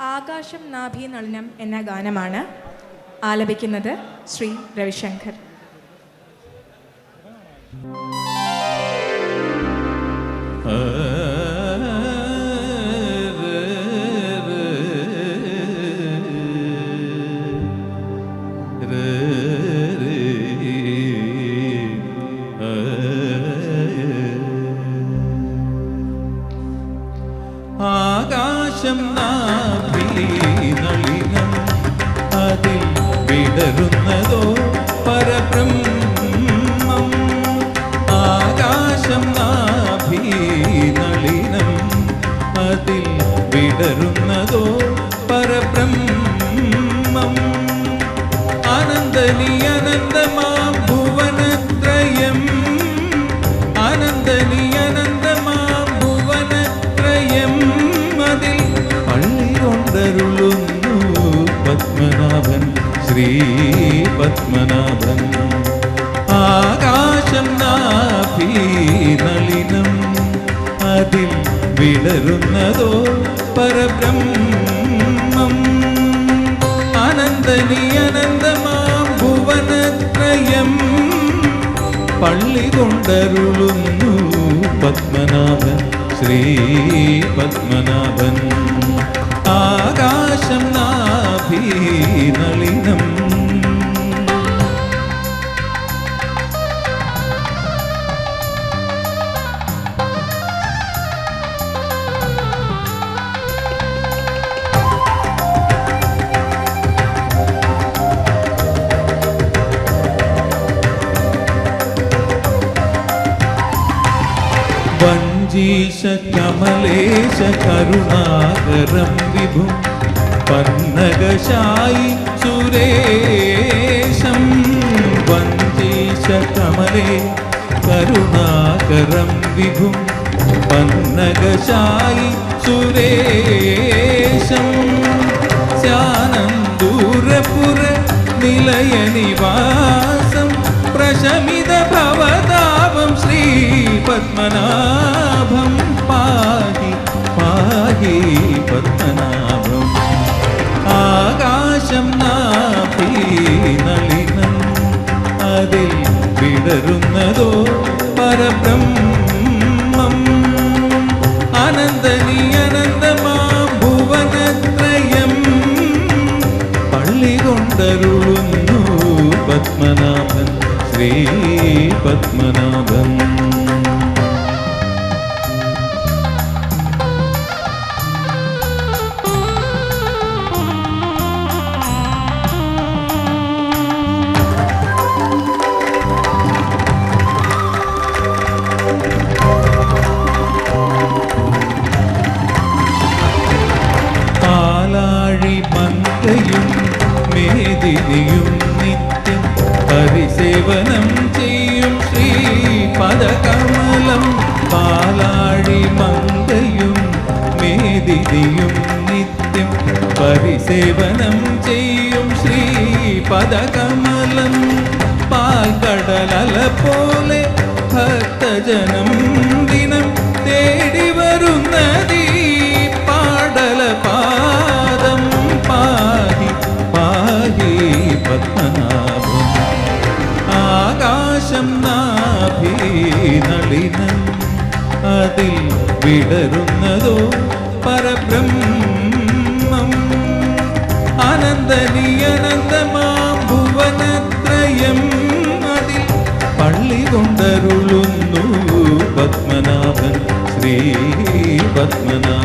ആകാശം നാഭി നളിനം എന്ന ഗാനമാണ് ആലപിക്കുന്നത് ശ്രീ രവിശങ്കർ. ആകാശം നളിനം അതിൽ വിടരുന്നതോ പരബ്രഹ്മം. ആകാശം നളിനം അതിൽ വിടരുന്നതോ പത്മനാഭൻ ശ്രീ പത്മനാഭൻ. ആകാശം നാഭി അതിൽ വിടരുന്നതോ പരബ്രഹ്മം. അനന്തനി അനന്തമാം ഭുവനത്രയം പള്ളി കൊണ്ടരുളുന്നു പത്മനാഭൻ ശ്രീ പത്മനാഭൻ. നളിനം വഞ്ചീശ കമലേശ കരുണാകരം വിഭു. പന്നകശായി സുരേശം വന്ദീശകമലേ കരുണാകരം വിഭും പന്നകശായി സുരേശം. സ്യാനന്ദൂരപുര നിലയ നിവാസം പ്രശമിത ഭവതാപം ശ്രീ പത്മനാഭം വിടരുന്നതോ പരബ്രഹ്മം. അനന്തനി അനന്തമാം ഭുവനത്രയം പള്ളി കൊണ്ടരുളുന്നു പത്മനാഭൻ ശ്രീ പത്മനാഭൻ മേദിനിയും നിത്യം പരിസേവനം ചെയ്യും ശ്രീ പദകമലം പാലാഴി മന്തയും മേദിനിയും നിത്യം പരിസേവനം ചെയ്യും ശ്രീ പദകമലം പാൽക്കടലല പോലെ ഭക്തജനം അതിൽ വിടരുന്നതോ പരബ്രഹ്മം. അനന്തനിയനന്തമാം ഭുവനത്രയം അതിൽ പള്ളി കൊണ്ടരുളുന്നു പത്മനാഭൻ ശ്രീ പത്മനാഭൻ